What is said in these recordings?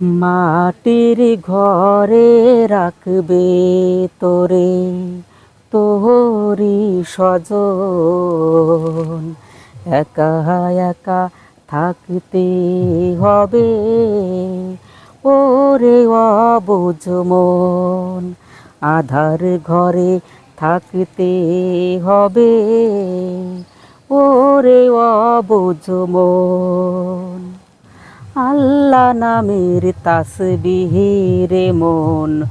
মাটির ঘরে রাখবে তোরে তোহরি স্বজন। একা একা থাকতে হবে ওরে অবুঝ মন। আধার ঘরে থাকতে হবে ওরে অবুঝ মন। আল্লাহ নামের তাসবিহিরে মন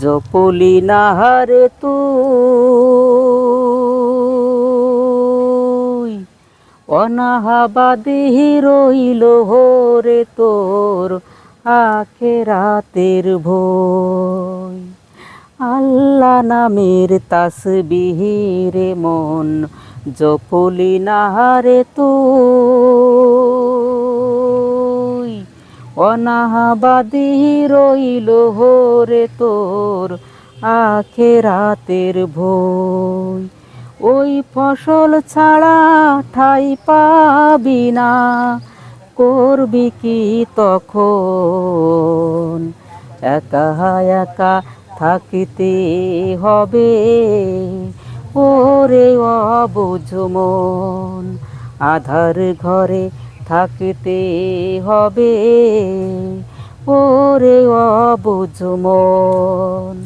জপলি নাহারে তুই। অনাহাবাদি রইল হোরে তোর আখেরাতের ভোই। আল্লাহ নামের তাসবিহিরে মন জপলি নাহারে তুই। অনাহাবাদি রইল হোরে তোর আখেরাতের ভোই ওই ফসল ছাড়া ঠাই পাবি না, করবি কি তখন? একা একা থাকিতে হবে, ওরে অবুঝ মন। আধার ঘরে থাকতে হবে। ওরে অবুঝ মন।